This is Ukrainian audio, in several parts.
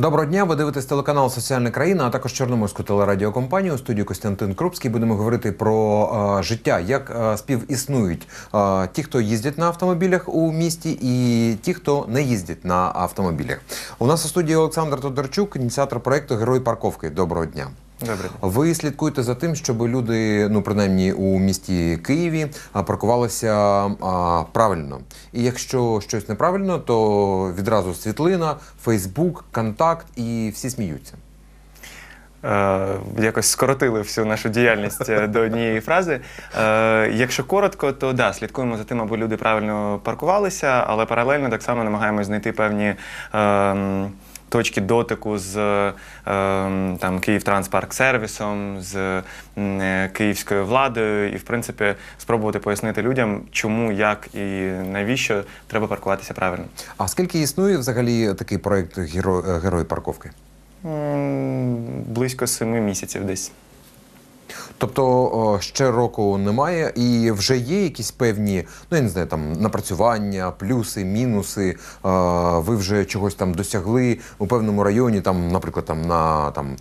Доброго дня. Ви дивитесь телеканал Соціальна країна, а також Чорноморську телерадіокомпанію. У студії Костянтин Крупський будемо говорити про е, життя, як е, співіснують е, ті, хто їздять на автомобілях у місті, і ті, хто не їздять на автомобілях. У нас у студії Олександр Тодорчук, ініціатор проекту Герой парковки. Доброго дня. Добре. Ви слідкуєте за тим, щоб люди, ну принаймні у місті Києві, паркувалися а, правильно. І якщо щось неправильно, то відразу світлина, Фейсбук, контакт і всі сміються. Е, якось скоротили всю нашу діяльність е, до однієї фрази. Е, якщо коротко, то да, слідкуємо за тим, аби люди правильно паркувалися, але паралельно так само намагаємось знайти певні. Е, Точки дотику з е, там Київтранспарк-сервісом, з е, київською владою, і в принципі спробувати пояснити людям, чому, як і навіщо треба паркуватися правильно. А скільки існує взагалі такий проект Герой, е, парковки? Близько семи місяців десь. Тобто ще року немає, і вже є якісь певні, ну я не знаю, там напрацювання, плюси, мінуси. Ви вже чогось там досягли у певному районі, там, наприклад, там на там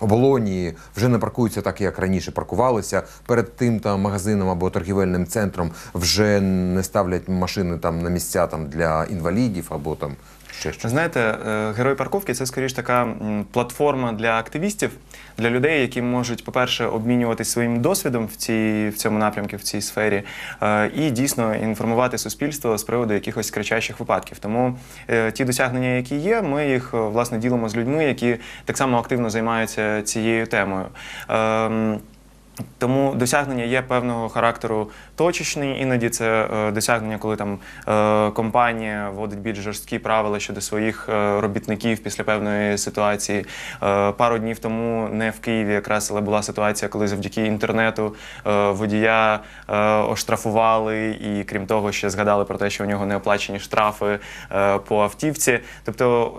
оболоні вже не паркуються так, як раніше паркувалися. Перед тим там магазином або торгівельним центром вже не ставлять машини там на місця там для інвалідів або там щось. Знаєте, е, герой парковки це скоріш така платформа для активістів, для людей, які можуть, по-перше, обмінюватись своїм досвідом в цій в цьому напрямку, в цій сфері, е, і дійсно інформувати суспільство з приводу якихось кричащих випадків. Тому е, ті досягнення, які є, ми їх власне ділимо з людьми, які так само активно займаються цією темою. Ем, тому досягнення є певного характеру точечні. Іноді це е, досягнення, коли там е, компанія вводить більш жорсткі правила щодо своїх е, робітників після певної ситуації. Пару днів тому не в Києві якраз але була ситуація, коли завдяки інтернету водія оштрафували, і крім того, ще згадали про те, що у нього не оплачені штрафи по автівці. Тобто,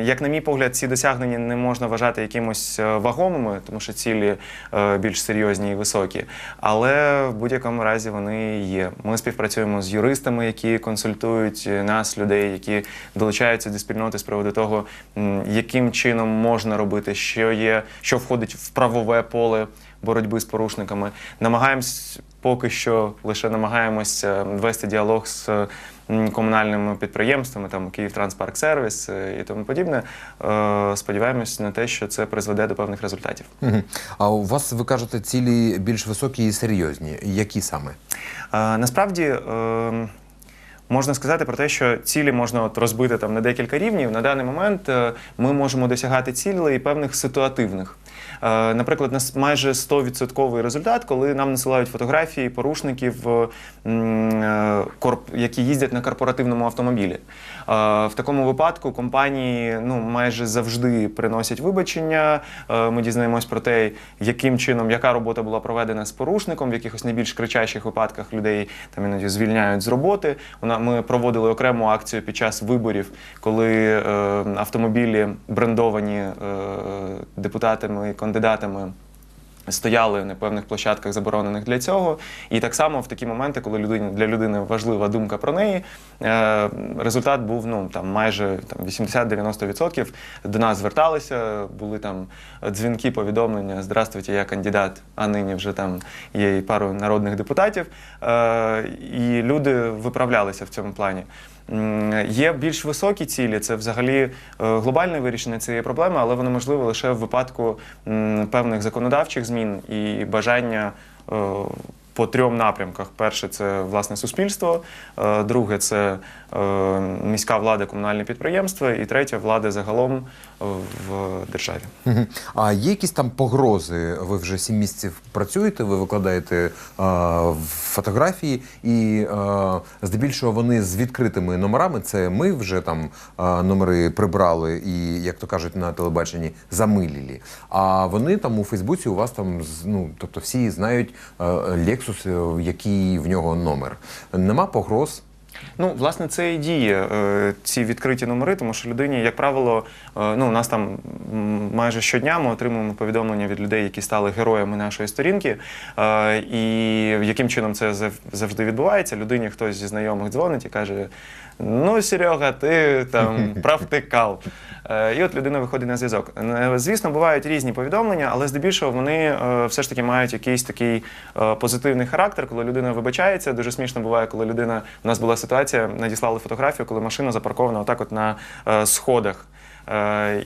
як на мій погляд, ці досягнення не можна вважати якимось вагомими, тому що цілі більш серйозні і високі. Але в будь-якому разі вони є. Ми співпрацюємо з юристами, які консультують нас, людей, які долучаються до спільноти з приводу того, яким чином можна робити, що є, що входить в правове поле боротьби з порушниками. Намагаємось поки що лише намагаємося вести діалог з комунальними підприємствами, там Київтранспарк-сервіс е, і тому подібне. Е, Сподіваємось на те, що це призведе до певних результатів. А у вас ви кажете цілі більш високі і серйозні. Які саме? Е, Насправді е, можна сказати про те, що цілі можна от розбити там на декілька рівнів. На даний момент е, ми можемо досягати цілей певних ситуативних. Е, Наприклад, нас майже 100% результат, коли нам насилають фотографії порушників, е, які їздять на корпоративному автомобілі. В такому випадку компанії ну, майже завжди приносять вибачення. Е, Ми дізнаємось про те, яким чином, яка робота була проведена з порушником, в якихось найбільш кричащих випадках людей там іноді звільняють з роботи. Ми проводили окрему акцію під час виборів, коли е, автомобілі брендовані е, депутатами і кандидатами. Стояли на певних площадках, заборонених для цього, і так само в такі моменти, коли людині для людини важлива думка про неї, е, результат був ну там майже там 80-90%. До нас зверталися, були там дзвінки, повідомлення. Здравствуйте, я кандидат, а нині вже там є і пару народних депутатів. Е, і люди виправлялися в цьому плані. Є більш високі цілі, це взагалі е, глобальне вирішення цієї проблеми, але воно можливо лише в випадку певних законодавчих змін і бажання е, по трьом напрямках: перше це власне суспільство, е, друге це е, міська влада, комунальне підприємство, і третє влада загалом е, в державі. А є якісь там погрози? Ви вже сім місяців працюєте, ви викладаєте фотографії, і здебільшого вони з відкритими номерами. Це ми вже там номери прибрали і, як то кажуть, на телебаченні замилілі. А вони там у Фейсбуці у вас там ну, тобто всі знають е, Lexus, який в нього номер. Нема погроз. Ну, власне, це і діє, е, ці відкриті номери, тому що людині, як правило, е, ну, у нас там майже щодня ми отримуємо повідомлення від людей, які стали героями нашої сторінки. Е, І яким чином це завжди відбувається? Людині хтось зі знайомих дзвонить і каже: Ну, Серега, ти там правтикав. Е, І от людина виходить на зв'язок. Е, Звісно, бувають різні повідомлення, але здебільшого вони е, все ж таки мають якийсь такий позитивний характер, коли людина вибачається. Дуже смішно буває, коли людина у нас була ситуація, надіслали фотографію, коли машина запаркована отак, от на сходах.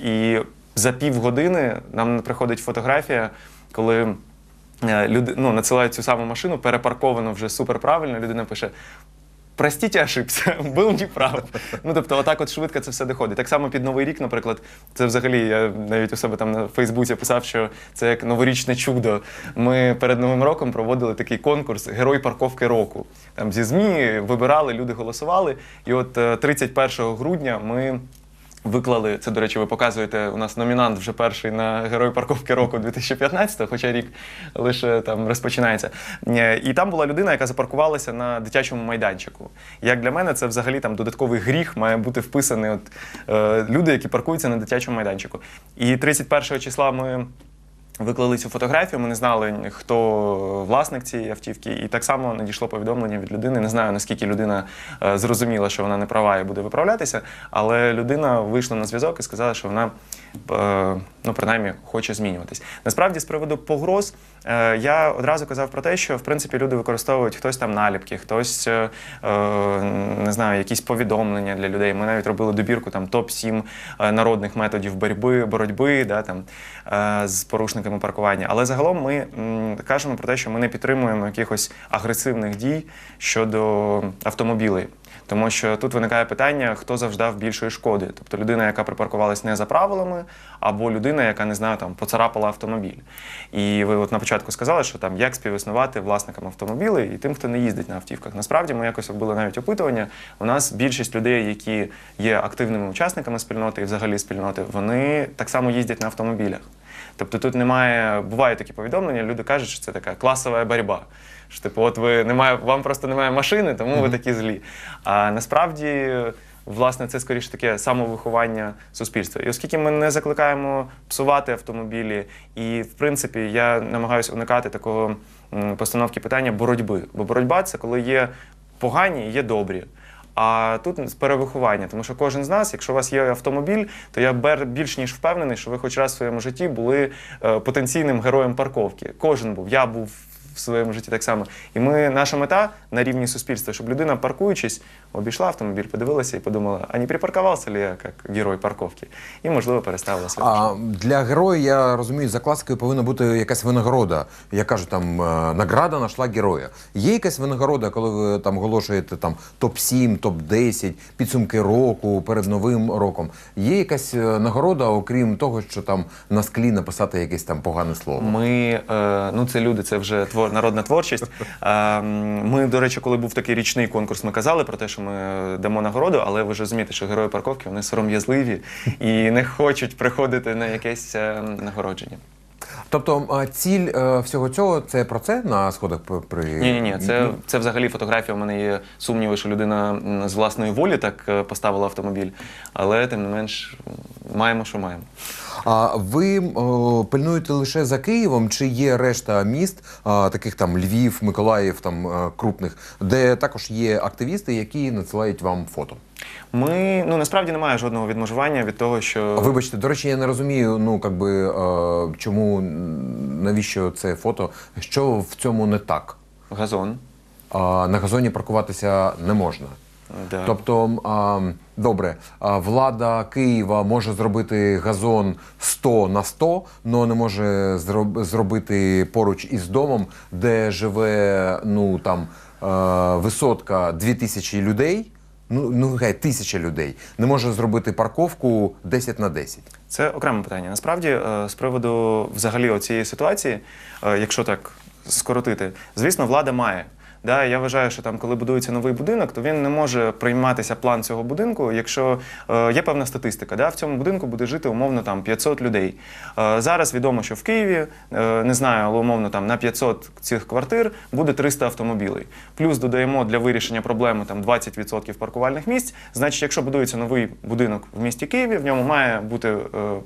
І за півгодини нам приходить фотографія, коли. Люди ну, надсилають цю саму машину, перепарковано вже суперправильно. Людина пише: Простите, ошибся, був неправ. Ну тобто, отак от швидко це все доходить. Так само під Новий рік, наприклад, це взагалі я навіть у себе там на Фейсбуці писав, що це як новорічне чудо. Ми перед Новим роком проводили такий конкурс Герой парковки року. Там зі ЗМІ вибирали, люди голосували. І от е, 31 грудня ми. Виклали це, до речі, ви показуєте. У нас номінант вже перший на герой парковки року 2015, хоча рік лише там розпочинається. Е, І там була людина, яка запаркувалася на дитячому майданчику. Як для мене, це взагалі там додатковий гріх має бути вписаний. От е, люди, які паркуються на дитячому майданчику. І 31 числа ми. Виклали цю фотографію, ми не знали, хто власник цієї автівки, і так само надійшло повідомлення від людини. Не знаю, наскільки людина е, зрозуміла, що вона не права і буде виправлятися, але людина вийшла на зв'язок і сказала, що вона е, ну, принаймні хоче змінюватись. Насправді, з приводу погроз, е, я одразу казав про те, що в принципі люди використовують хтось там наліпки, хтось не знаю, якісь повідомлення для людей. Ми навіть робили добірку там топ-7 е, народних методів боротьби, боротьби да, там, з порушниками паркування. Але загалом ми кажемо про те, що ми не підтримуємо якихось агресивних дій щодо автомобілей. Тому що тут виникає питання, хто завждав більшої шкоди. Тобто людина, яка припаркувалась не за правилами, або людина, яка не знаю, там поцарапала автомобіль. І ви от на початку сказали, що там як співіснувати власникам автомобілів і тим, хто не їздить на автівках. Насправді ми якось робили навіть опитування. У нас більшість людей, які є активними учасниками спільноти і взагалі спільноти, вони так само їздять на автомобілях. Тобто тут немає, бувають такі повідомлення, люди кажуть, що це така класова боротьба. Що, типу, от ви немає, вам просто немає машини, тому ви такі злі. А насправді, власне, це скоріше таке самовиховання суспільства. І оскільки ми не закликаємо псувати автомобілі, і в принципі я намагаюся уникати такого постановки питання боротьби. Бо боротьба це коли є погані і є добрі. А тут перевиховання, тому що кожен з нас, якщо у вас є автомобіль, то я більш ніж впевнений, що ви хоч раз в своєму житті були е, потенційним героєм парковки. Кожен був. Я був своєму житті так само. І ми, наша мета на рівні суспільства, щоб людина, паркуючись, обійшла автомобіль, подивилася і подумала, а не припаркувався ли я як герой парковки? І, можливо, переставила свій А для героя, я розумію, за класикою повинна бути якась винагорода. Я кажу, там е, награда нашла героя. Є якась винагорода, коли ви там оголошуєте там топ-7, топ-10, підсумки року перед новим роком. Є якась е, нагорода, окрім того, що там на склі написати якесь там погане слово. Ми, е, ну це люди, це вже твор, народна творчість. Е, ми, до речі, коли був такий річний конкурс, ми казали про те, що ми дамо нагороду, але ви ж розумієте, що герої парковки вони сором'язливі і не хочуть приходити на якесь е, нагородження. Тобто ціль е, всього цього це про це на сходах при Ні, ні, ні, це, це взагалі фотографія. У мене є сумніви, що людина з власної волі так поставила автомобіль, але тим не менш маємо, що маємо. А ви о, пильнуєте лише за Києвом, чи є решта міст, а, таких там Львів, Миколаїв, там е, крупних, де також є активісти, які надсилають вам фото? Ми ну насправді немає жодного відмежування від того, що Вибачте, до речі, я не розумію, ну как би е, чому навіщо це фото? Що в цьому не так? газон. А, на газоні паркуватися не можна. Да. Тобто, а, добре, а, влада Києва може зробити газон 100 на 100, але не може зроб- зробити поруч із домом, де живе ну там висотка 2000 людей. Ну, ну хай тисяча людей не може зробити парковку 10 на 10. Це окреме питання. Насправді, е, з приводу взагалі цієї ситуації, е, якщо так скоротити, звісно, влада має Да, я вважаю, що там, коли будується новий будинок, то він не може прийматися план цього будинку, якщо е, є певна статистика. Да, в цьому будинку буде жити умовно там 500 людей. Е, зараз відомо, що в Києві е, не знаю, але умовно там на 500 цих квартир буде 300 автомобілей. Плюс додаємо для вирішення проблеми там 20% паркувальних місць. Значить, якщо будується новий будинок в місті Києві, в ньому має бути е,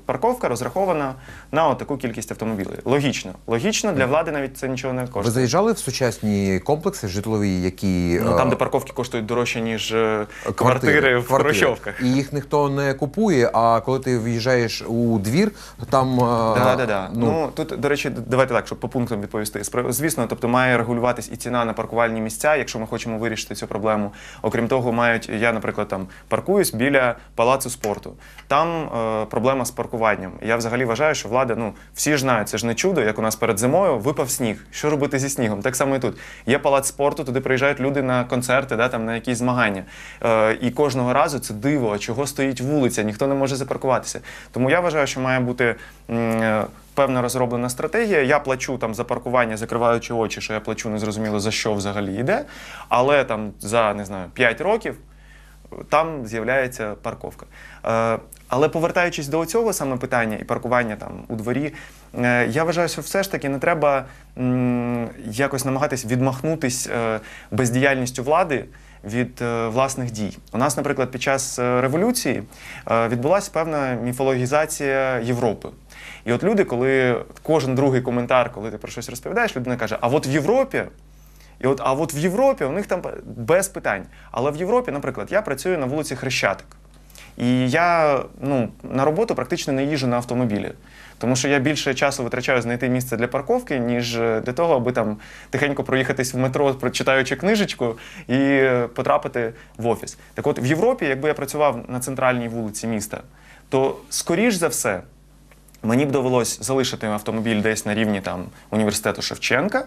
парковка розрахована на таку кількість автомобілей. Логічно, логічно для влади навіть це нічого не Ви заїжджали в сучасні комплекси житлові, які Ну, там, е, де парковки коштують дорожче, ніж е, квартири, в квартири. Хрущовках. І їх ніхто не купує, а коли ти в'їжджаєш у двір, там. е, Да, да, да. Ну, Ну, тут, до речі, давайте так, щоб по пунктам відповісти. Звісно, тобто має регулюватись і ціна на паркувальні місця, якщо ми хочемо вирішити цю проблему. Окрім того, мають я, наприклад, там паркуюсь біля палацу спорту. Там е, проблема з паркуванням. Я взагалі вважаю, що влада, ну всі ж знають, це ж не чудо, як у нас перед зимою випав сніг. Що робити зі снігом? Так само і тут. Є палац спорту, туди приїжджають люди на концерти, да, там на якісь змагання. Е, і кожного разу це диво, чого стоїть вулиця, ніхто не може запаркуватися. Тому я вважаю, що має бути. м, е, Певна розроблена стратегія. Я плачу там за паркування, закриваючи очі, що я плачу незрозуміло за що взагалі йде. Але там за не знаю 5 років там з'являється парковка. Е, але повертаючись до цього саме питання і паркування там у дворі, е, я вважаю, що все ж таки не треба якось намагатись відмахнутись е, бездіяльністю влади. Від власних дій. У нас, наприклад, під час революції відбулася певна міфологізація Європи. І от люди, коли кожен другий коментар, коли ти про щось розповідаєш, людина каже: а от в Європі і от, а от в Європі у них там без питань. Але в Європі, наприклад, я працюю на вулиці Хрещатик. І я ну, на роботу практично не їжджу на автомобілі. Тому що я більше часу витрачаю знайти місце для парковки, ніж е, для того, аби там тихенько проїхатись в метро, прочитаючи книжечку, і е, потрапити в офіс. Так от в Європі, якби я працював на центральній вулиці міста, то скоріш за все мені б довелось залишити автомобіль десь на рівні там університету Шевченка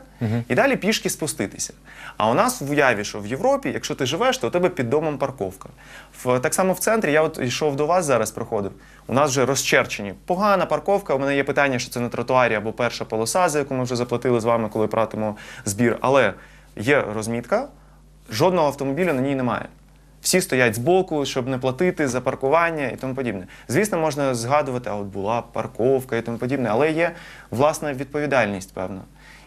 і далі пішки спуститися. А у нас в уяві, що в Європі, якщо ти живеш, то у тебе під домом парковка. В, так само в центрі, я от йшов до вас зараз, приходив. У нас вже розчерчені. Погана парковка. У мене є питання, що це на тротуарі або перша полоса, за яку ми вже заплатили з вами, коли платимо збір. Але є розмітка, жодного автомобіля на ній немає. Всі стоять збоку, щоб не платити за паркування і тому подібне. Звісно, можна згадувати, а от була парковка і тому подібне, але є власна відповідальність, певна.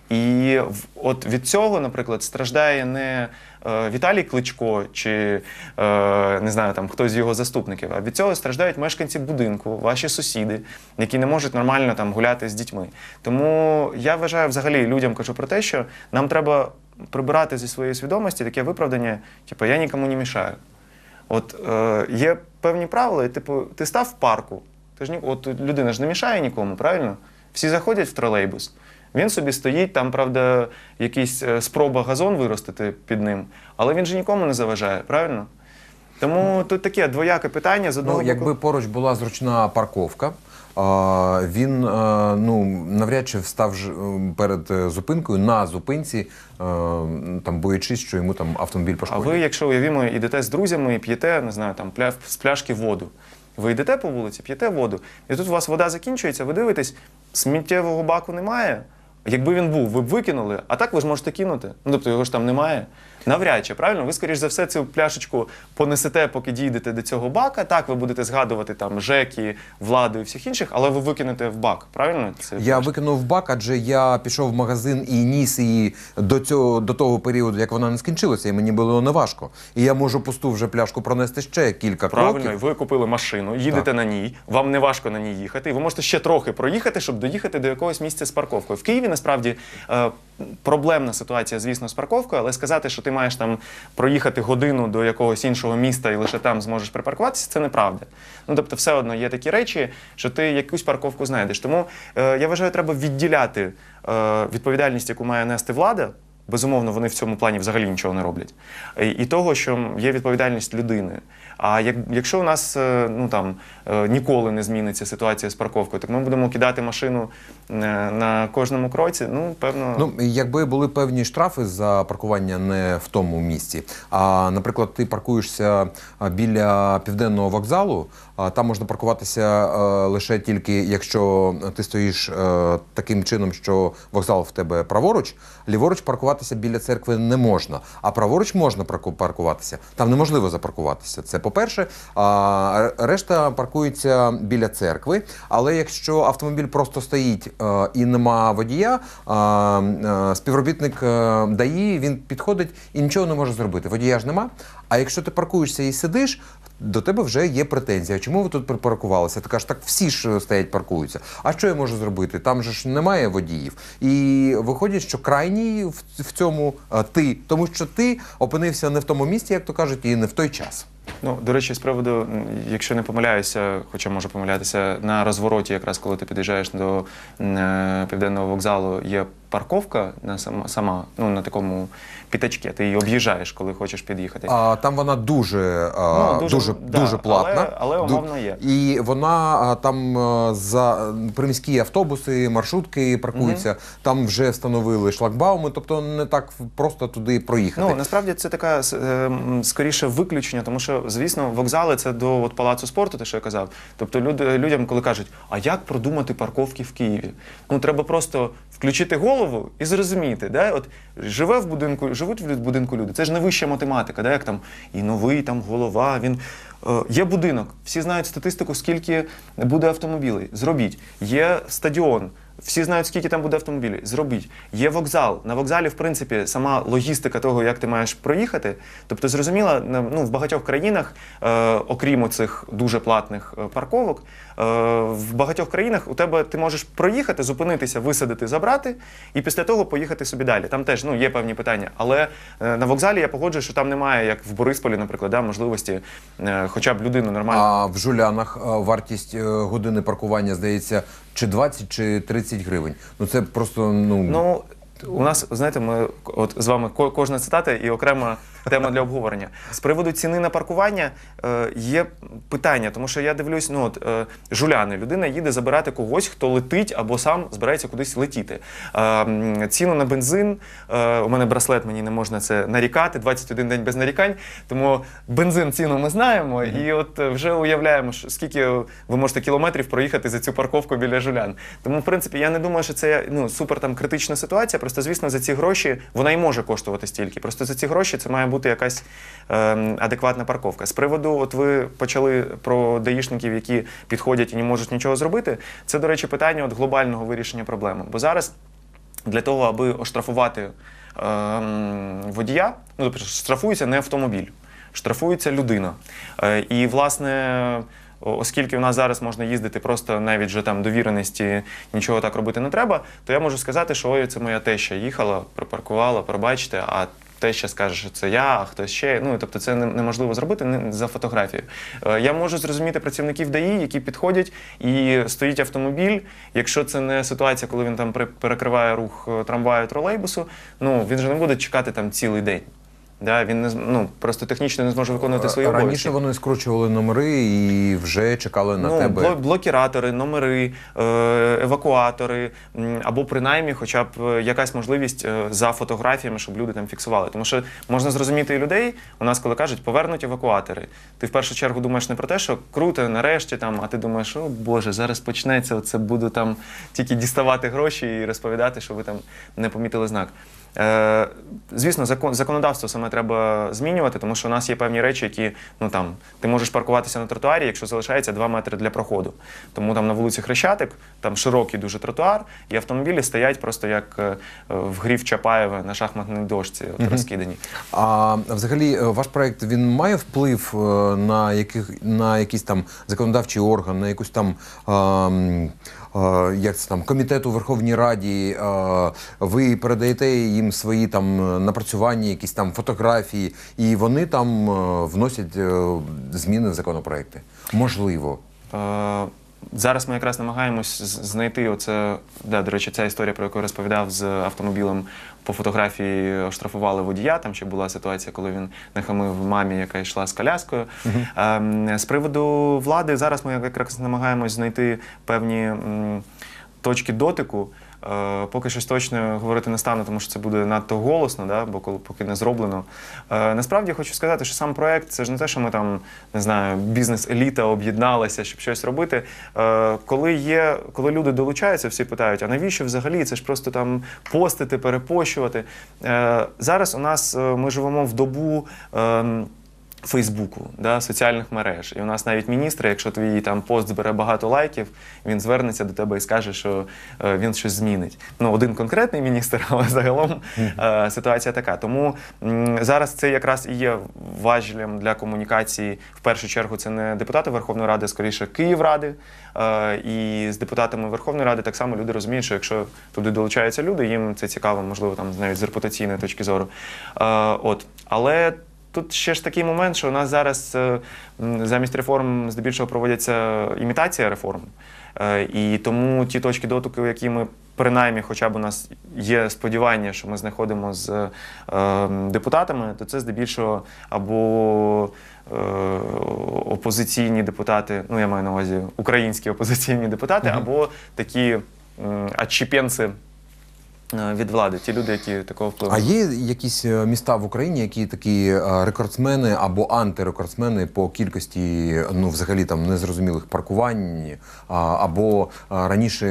І от від цього, наприклад, страждає не е, Віталій Кличко чи е, не знаю, там хтось з його заступників, а від цього страждають мешканці будинку, ваші сусіди, які не можуть нормально там гуляти з дітьми. Тому я вважаю, взагалі людям кажу про те, що нам треба прибирати зі своєї свідомості таке виправдання, типу я нікому не мішаю. От е, є певні правила, і типу, ти став в парку. Ти ж ні, от людина ж не мішає нікому, правильно? Всі заходять в тролейбус. Він собі стоїть, там, правда, якийсь е, спроба газон виростити під ним, але він же нікому не заважає, правильно? Тому тут таке двояке питання з одного Ну, боку. якби поруч була зручна парковка, він ну, навряд чи встав перед е, зупинкою на зупинці, е, там боячись, що йому там автомобіль А ви, якщо уявімо, йдете з друзями і п'єте, не знаю, там пля... з пляшки воду. Ви йдете по вулиці, п'єте воду, і тут у вас вода закінчується, ви дивитесь, сміттєвого баку немає. Якби він був, ви б викинули, а так ви ж можете кинути. Ну, тобто його ж там немає. Навряд чи, правильно? Ви, скоріш за все, цю пляшечку понесете, поки дійдете до цього бака. Так, ви будете згадувати там ЖЕКи, владу і всіх інших, але ви викинете в бак, правильно? Це Я викинув в бак, адже я пішов в магазин і ніс її до цього до того періоду, як вона не скінчилася, і мені було неважко. І я можу пусту вже пляшку пронести ще кілька Правильно, кроків. ви купили машину, їдете Так. на ній, вам не важко на ній їхати, і ви можете ще трохи проїхати, щоб доїхати до якогось місця з парковкою. В Києві насправді е, проблемна ситуація, звісно, з парковкою, але сказати, що ти маєш там проїхати годину до якогось іншого міста і лише там зможеш припаркуватися, це неправда. Ну тобто, все одно є такі речі, що ти якусь парковку знайдеш. Тому е, я вважаю, треба відділяти е, відповідальність, яку має нести влада. Безумовно, вони в цьому плані взагалі нічого не роблять. І, того, що є відповідальність людини. А як, якщо у нас е, ну, там, е, ніколи не зміниться ситуація з парковкою, так ми будемо кидати машину е, на кожному кроці, ну, певно. Ну, якби були певні штрафи за паркування не в тому місці. А, наприклад, ти паркуєшся біля південного вокзалу, там можна паркуватися е, лише тільки якщо ти стоїш е, таким чином, що вокзал в тебе праворуч, ліворуч паркуватися. біля церкви не можна, а праворуч можна парку- паркуватися. Там неможливо запаркуватися. Це по-перше. Решта паркується біля церкви. Але якщо автомобіль просто стоїть е, і нема водія, співробітник ДАІ він підходить і нічого не може зробити. Водія ж нема. А якщо ти паркуєшся і сидиш, до тебе вже є претензія. Чому ви тут припаркувалися? Ти кажеш, так всі ж стоять, паркуються. А що я можу зробити? Там же ж немає водіїв. І виходить, що крайній в, цьому ти, тому що ти опинився не в тому місці, як то кажуть, і не в той час. Ну, до речі, з приводу, якщо не помиляюся, хоча можу помилятися, на розвороті, якраз коли ти під'їжджаєш до е, південного вокзалу, є парковка на сама, сама ну, на такому п'ятачці. Ти її об'їжджаєш, коли хочеш під'їхати. А там вона дуже, а, Ну, дуже, дуже, дуже, да, платна. але- але Ду- умовно є. І вона а, там а, за приміські автобуси, маршрутки паркуються. Там вже встановили шлагбауми, тобто не так просто туди проїхати. Ну насправді це така с- е, скоріше виключення, тому що, звісно, вокзали це до от, палацу спорту, те, що я казав. Тобто люди, людям, коли кажуть, а як продумати парковки в Києві? Ну треба просто включити голову і зрозуміти, да? от живе в будинку, живуть в будинку люди. Це ж не вища математика, да? як там і новий там голова. Він е, є будинок, всі знають статистику, скільки буде автомобілей. Зробіть. Є стадіон. Всі знають, скільки там буде автомобілів. Зробіть. Є вокзал. На вокзалі, в принципі, сама логістика того, як ти маєш проїхати. Тобто, зрозуміло, ну, в багатьох країнах, е, окрім цих дуже платних е, парковок, в багатьох країнах у тебе ти можеш проїхати, зупинитися, висадити, забрати, і після того поїхати собі далі. Там теж ну, є певні питання. Але е, на вокзалі я погоджую, що там немає, як в Борисполі, наприклад, да, можливості е, хоча б людину нормально. А в Жулянах вартість е, години паркування здається чи 20, чи 30 гривень. Ну це просто ну, Ну, у нас, знаєте, ми от з вами кожна цитата і окрема тема для обговорення. З приводу ціни на паркування е, є питання, тому що я дивлюсь, ну от е, жуляни, людина їде забирати когось, хто летить або сам збирається кудись летіти. Е, ціну на бензин, е, у мене браслет, мені не можна це нарікати, 21 день без нарікань. Тому бензин ціну ми знаємо, і от е, вже уявляємо, скільки ви можете кілометрів проїхати за цю парковку біля жулян. Тому, в принципі, я не думаю, що це ну, супер там критична ситуація. Просто, звісно, за ці гроші вона і може коштувати стільки. Просто за ці гроші це має бути якась ем, адекватна парковка. З приводу, от ви почали про даїшників, які підходять і не можуть нічого зробити. Це, до речі, питання от глобального вирішення проблеми. Бо зараз для того, аби оштрафувати ем, водія, ну тобто штрафується не автомобіль, штрафується людина. Е, і, власне. Оскільки у нас зараз можна їздити просто навіть вже там довіреності, нічого так робити не треба, то я можу сказати, що ой, це моя теща їхала, припаркувала, пробачте, а теща скаже, що це я, а хтось ще. Ну тобто це неможливо зробити не- за фотографією. Е, Я можу зрозуміти працівників ДАІ, які підходять і стоїть автомобіль. Якщо це не ситуація, коли він там перекриває рух е, трамваю тролейбусу, ну він же не буде чекати там цілий день. Да, він не ну, просто технічно не зможе виконувати свої раніше вони скручували номери і вже чекали на ну, тебе. бло- блокіратори, номери, е, евакуатори, або принаймні, хоча б е, якась можливість е, за фотографіями, щоб люди там фіксували. Тому що можна зрозуміти і людей. У нас, коли кажуть, повернуть евакуатори. Ти в першу чергу думаєш не про те, що круто, нарешті там, а ти думаєш, о Боже, зараз почнеться. Це буду там тільки діставати гроші і розповідати, що ви там не помітили знак. Е, звісно, закон, законодавство саме треба змінювати, тому що у нас є певні речі, які ну там ти можеш паркуватися на тротуарі, якщо залишається 2 метри для проходу. Тому там на вулиці Хрещатик, там широкий дуже тротуар, і автомобілі стоять просто як е, в грі в Чапаєва на шахматній дошці, от, розкидані. А взагалі, е, ваш проект він має вплив е, на яких на якийсь там законодавчий орган, на якусь там. а, Як це там комітету Верховній Раді, ви передаєте їм свої там е, напрацювання, якісь там фотографії, і вони там е, вносять е, зміни в законопроекти. Можливо. Зараз ми якраз намагаємось знайти оце. Да, до речі, ця історія, про яку я розповідав з автомобілем по фотографії оштрафували водія. Там ще була ситуація, коли він нахамив мамі, яка йшла з коляскою. Ем, З приводу влади, зараз ми якраз намагаємось знайти певні точки дотику. Е, Поки щось точно говорити не стану, тому що це буде надто голосно, да, бо коли поки не зроблено. Е, Насправді хочу сказати, що сам проект це ж не те, що ми там не знаю, бізнес-еліта об'єдналася, щоб щось робити. Е, Коли є, коли люди долучаються, всі питають, а навіщо взагалі? Це ж просто там постити, перепощувати. Е, Зараз у нас ми живемо в добу. ем, Фейсбуку, да, соціальних мереж. І у нас навіть міністр, якщо твій там пост збере багато лайків, він звернеться до тебе і скаже, що е, він щось змінить. Ну, один конкретний міністр, але загалом е, ситуація така. Тому м, зараз це якраз і є важелем для комунікації. В першу чергу це не депутати Верховної Ради, а скоріше Київради. Е, і з депутатами Верховної Ради так само люди розуміють, що якщо туди долучаються люди, їм це цікаво, можливо, там навіть з репутаційної точки зору. Е, от. Але Тут ще ж такий момент, що у нас зараз е, замість реформ здебільшого проводяться імітація реформ. Е, І тому ті точки дотику, які ми принаймні, хоча б у нас є сподівання, що ми знаходимо з е, депутатами, то це здебільшого або опозиційні депутати, ну я маю на увазі українські опозиційні депутати, або такі е, від влади, ті люди, які такого впливу. А є якісь е, міста в Україні, які такі е, рекордсмени або антирекордсмени по кількості ну взагалі там незрозумілих паркувань, або раніше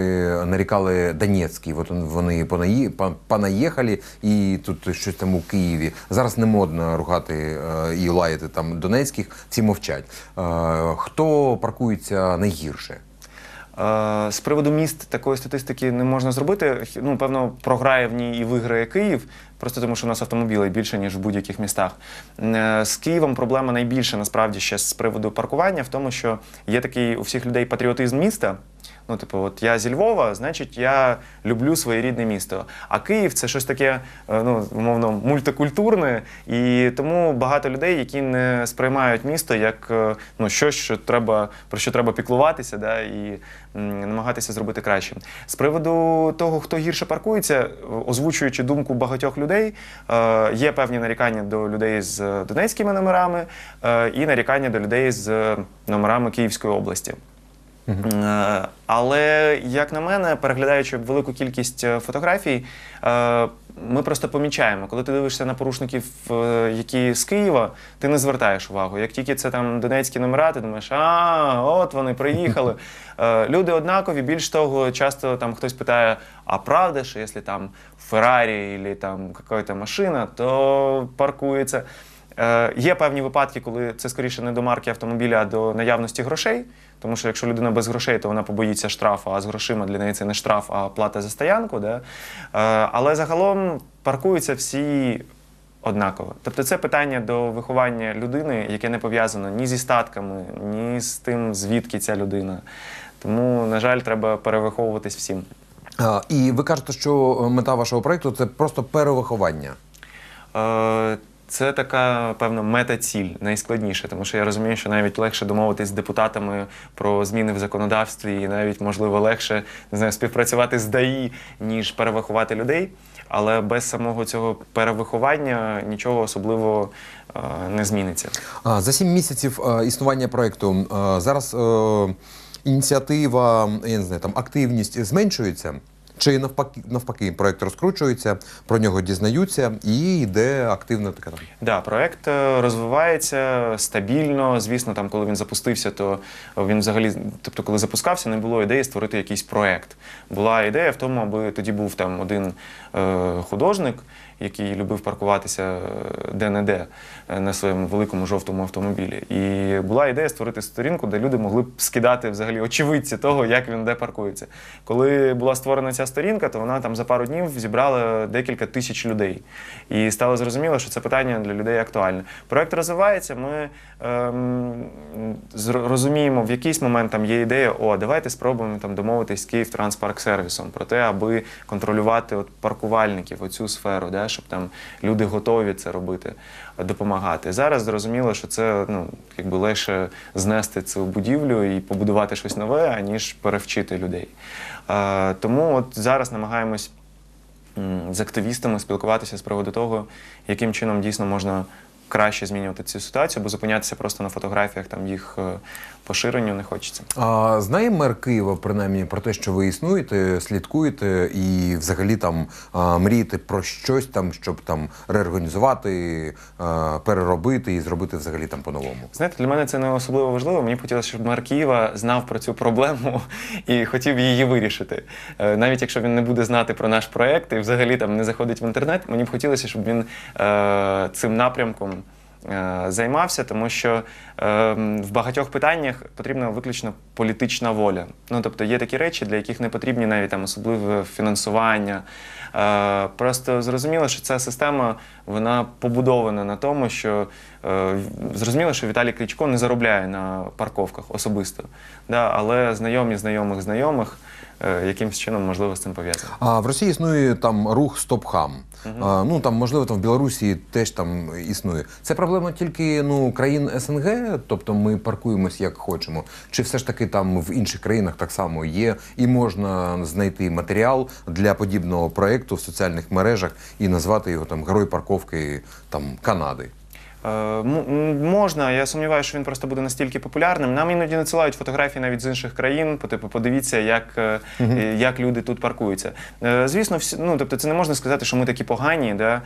нарікали Донецький. От вони понаї, понаїхали і тут щось там у Києві. Зараз не модно ругати е, і лаяти там Донецьких, всі мовчать. Е, Хто паркується найгірше? Е, З приводу міст такої статистики не можна зробити. Ну, певно, програє в ній і виграє Київ, просто тому що у нас автомобілей більше, ніж в будь-яких містах. Е, З Києвом проблема найбільша насправді ще з приводу паркування в тому, що є такий у всіх людей патріотизм міста. Ну, типу, от я зі Львова, значить, я люблю своє рідне місто. А Київ це щось таке, е, ну, умовно, мультикультурне, і тому багато людей, які не сприймають місто як е, ну, щось, що треба, про що треба піклуватися, да, і м, намагатися зробити краще. З приводу того, хто гірше паркується, озвучуючи думку багатьох людей, е, є певні нарікання до людей з донецькими номерами е, і нарікання до людей з номерами Київської області. Е, Але, як на мене, переглядаючи велику кількість е, фотографій, е, ми просто помічаємо, коли ти дивишся на порушників, е, які з Києва, ти не звертаєш увагу. Як тільки це там донецькі номера, ти думаєш, а от вони приїхали. Е, Люди однакові. Більш того, часто там хтось питає: а правда, що якщо там Феррарі або там якась машина, то паркується. Е, Є певні випадки, коли це скоріше не до марки автомобіля, а до наявності грошей. Тому що якщо людина без грошей, то вона побоїться штрафу, а з грошима для неї це не штраф, а плата за стоянку. Да? Е, Але загалом паркуються всі однаково. Тобто це питання до виховання людини, яке не пов'язано ні зі статками, ні з тим, звідки ця людина. Тому, на жаль, треба перевиховуватись всім. А, І ви кажете, що мета вашого проекту це просто перевиховання. Це така певна мета-ціль, найскладніше, тому що я розумію, що навіть легше домовитись з депутатами про зміни в законодавстві, і навіть можливо легше не знаю, співпрацювати з ДАІ, ніж перевиховати людей. Але без самого цього перевиховання нічого особливо е, не зміниться. А, За сім місяців е, існування проекту е, зараз е, ініціатива, я не знаю, там активність зменшується. Чи навпаки, навпаки, проект розкручується, про нього дізнаються і йде активна така. Да, проект е, розвивається стабільно. Звісно, там, коли він запустився, то він взагалі, тобто, коли запускався, не було ідеї створити якийсь проект. Була ідея в тому, аби тоді був там один е, художник, який любив паркуватися е, де-не-де е, на своєму великому жовтому автомобілі. І була ідея створити сторінку, де люди могли б скидати взагалі очевидці того, як він де паркується. Коли була створена ця сторінка, то вона там за пару днів зібрала декілька тисяч людей. І стало зрозуміло, що це питання для людей актуальне. Проект розвивається. Ми ем, розуміємо, в якийсь момент там є ідея: о, давайте спробуємо там домовитись з Київ сервісом про те, аби контролювати от паркувальників, оцю сферу, да, щоб там люди готові це робити, е, допомагати. Зараз зрозуміло, що це ну, якби легше знести цю будівлю і побудувати щось нове, аніж перевчити людей. Е, тому от зараз намагаємось з активістами спілкуватися з приводу того, яким чином дійсно можна краще змінювати цю ситуацію, бо зупинятися просто на фотографіях, там їх е, поширенню не хочеться. А знає мер Києва принаймні про те, що ви існуєте, слідкуєте і взагалі там мрієте про щось там, щоб там реорганізувати, переробити і зробити взагалі там по-новому. Знаєте, для мене це не особливо важливо. Мені б хотілося, щоб мер Києва знав про цю проблему і хотів її вирішити. Е, Навіть якщо він не буде знати про наш проект і взагалі там не заходить в інтернет, мені б хотілося, щоб він е, цим напрямком. Е, Займався, тому що е, в багатьох питаннях потрібна виключно політична воля. Ну тобто є такі речі, для яких не потрібні навіть там особливе фінансування. Е, просто зрозуміло, що ця система вона побудована на тому, що зрозуміло, що Віталій Кличко не заробляє на парковках особисто, да, але знайомі знайомих знайомих е, якимось чином можливо з цим пов'язані. А в Росії існує там рух Стопхам. А, ну там можливо там в Білорусі теж там існує. Це проблема тільки ну країн СНГ, тобто ми паркуємось як хочемо. Чи все ж таки там в інших країнах так само є, і можна знайти матеріал для подібного проекту в соціальних мережах і назвати його там Герой парковки там Канади. Е, можна, я сумніваюся, що він просто буде настільки популярним. Нам іноді надсилають фотографії навіть з інших країн, по типу, подивіться, як, е, е, як люди тут паркуються. Звісно, всі, ну, тобто це не можна сказати, що ми такі погані. Да?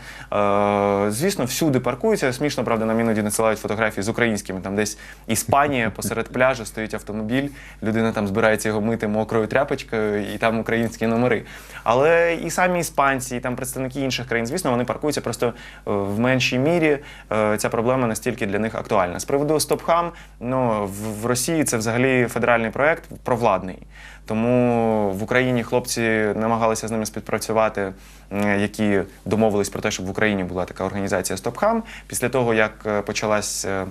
Звісно, всюди паркуються. Смішно, правда, нам іноді надсилають фотографії з українськими. Там десь Іспанія посеред пляжу стоїть автомобіль, людина там збирається його мити мокрою тряпочкою, і там українські номери. Але і самі іспанці, і там представники інших країн, звісно, вони паркуються просто в меншій мірі. Ця проблема настільки для них актуальна. З приводу Стопхам, ну в, Росії це взагалі федеральний проект провладний. Тому в Україні хлопці намагалися з ними співпрацювати, які домовились про те, щоб в Україні була така організація Стопхам. Після того, як е, почалась. е,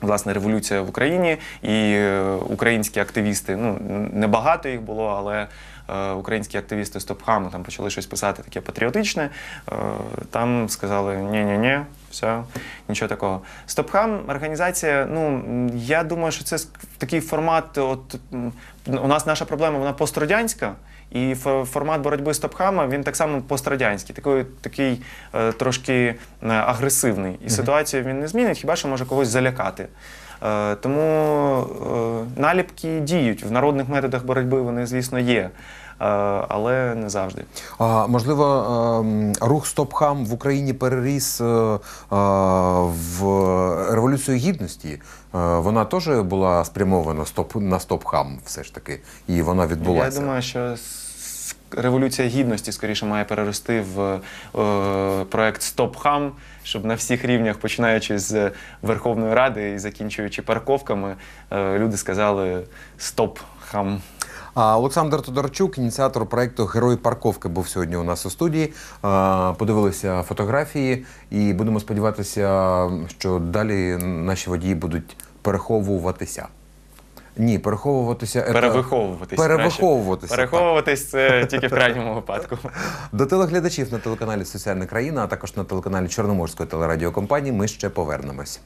Власне, революція в Україні, і е, українські активісти, ну небагато їх було, але е, українські активісти Стопхаму там почали щось писати таке патріотичне. Е, там сказали ні-ні-ні, все, нічого такого. Стопхам організація. Ну я думаю, що це такий формат. От у нас наша проблема, вона пострадянська. І формат боротьби Стопхама він так само пострадянський, такий, такий е, трошки е, агресивний. І ситуацію він не змінить, хіба що може когось залякати. Е, тому е, наліпки діють. В народних методах боротьби вони, звісно, є, але не завжди. А, можливо, ем, рух Стопхам в Україні переріс е, е, в революцію гідності. Е, Вона теж була спрямована стоп на Стопхам, все ж таки, і вона відбулася. Я думаю, що революція гідності скоріше має перерости в е, проект Стоп-Хам, щоб на всіх рівнях, починаючи з Верховної Ради і закінчуючи парковками, е, люди сказали Стоп-Хам. А Олександр Тодорчук, ініціатор проекту Герої парковки, був сьогодні у нас у студії. Подивилися фотографії, і будемо сподіватися, що далі наші водії будуть переховуватися. Ні, переховуватися Перевиховуватись. Перевиховуватися. Переховуватись це тільки в крайньому випадку. До телеглядачів на телеканалі Соціальна країна, а також на телеканалі Чорноморської телерадіокомпанії. Ми ще повернемось.